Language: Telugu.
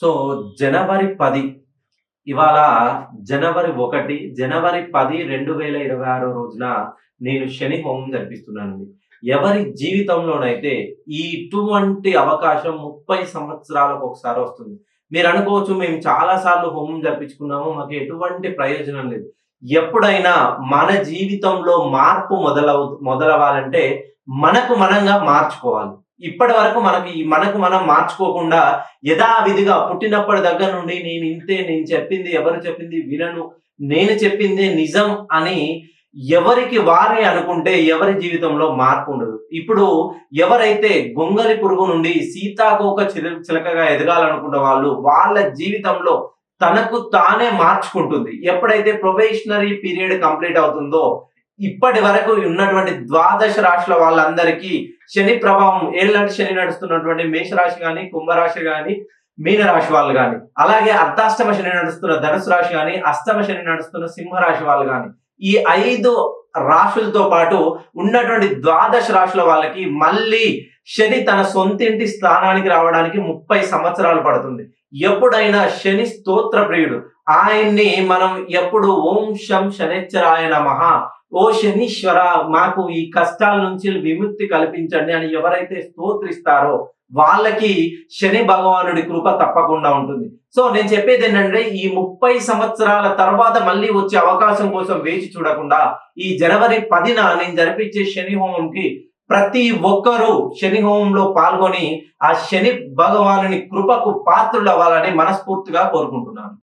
సో జనవరి పది ఇవాళ జనవరి ఒకటి జనవరి పది రెండు వేల ఇరవై ఆరో రోజున నేను శని హోమం జరిపిస్తున్నానండి. ఎవరి జీవితంలోనైతే ఈ ఇటువంటి అవకాశం ముప్పై సంవత్సరాలకు ఒకసారి వస్తుంది. మీరు అనుకోవచ్చు మేము చాలా సార్లు హోమం జరిపించుకున్నాము మాకు ఎటువంటి ప్రయోజనం లేదు. ఎప్పుడైనా మన జీవితంలో మార్పు మొదలవు మొదలవ్వాలంటే మనకు మనంగా మార్చుకోవాలి. ఇప్పటి వరకు మనకి మనకు మనం మార్చుకోకుండా యథావిధిగా పుట్టినప్పటి దగ్గర నుండి నేను ఇంతే నేను చెప్పింది ఎవరు చెప్పింది వినను నేను చెప్పింది నిజం అని ఎవరికి వారే అనుకుంటే ఎవరి జీవితంలో మార్పు ఉండదు. ఇప్పుడు ఎవరైతే గొంగలి పురుగు నుండి సీతాకోక చిల చిలకగా ఎదగాలనుకున్న వాళ్ళు వాళ్ళ జీవితంలో తనకు తానే మార్చుకుంటుంది. ఎప్పుడైతే ప్రొబేషనరీ పీరియడ్ కంప్లీట్ అవుతుందో ఇప్పటి వరకు ఉన్నటువంటి ద్వాదశ రాశుల వాళ్ళందరికీ శని ప్రభావం ఏళ్ళంటి శని నడుస్తున్నటువంటి మేషరాశి కానీ కుంభరాశి కానీ మీనరాశి వాళ్ళు కానీ అలాగే అర్ధాష్టమ శని నడుస్తున్న ధనుసు రాశి కానీ అష్టమ శని నడుస్తున్న సింహరాశి వాళ్ళు కానీ ఈ ఐదు రాశులతో పాటు ఉన్నటువంటి ద్వాదశ రాశుల వాళ్ళకి మళ్ళీ శని తన సొంతింటి స్థానానికి రావడానికి ముప్పై సంవత్సరాలు పడుతుంది. ఎప్పుడైనా శని స్తోత్ర ప్రియుడు ఆయన్ని మనం ఎప్పుడు ఓం శం శనిచ్చరాయ నమ ఓ శనీశ్వర మాకు ఈ కష్టాల నుంచి విముక్తి కల్పించండి అని ఎవరైతే స్తోత్రిస్తారో వాళ్ళకి శని భగవానుడి కృప తప్పకుండా ఉంటుంది. సో నేను చెప్పేది ఏంటంటే ఈ ముప్పై సంవత్సరాల తర్వాత మళ్ళీ వచ్చే అవకాశం కోసం వేచి చూడకుండా ఈ జనవరి పదిన నేను జరిపించే శని హోమంకి ప్రతి ఒక్కరూ శని హోమంలో పాల్గొని ఆ శని భగవానుని కృపకు పాత్రులు అవ్వాలని మనస్ఫూర్తిగా కోరుకుంటున్నాను.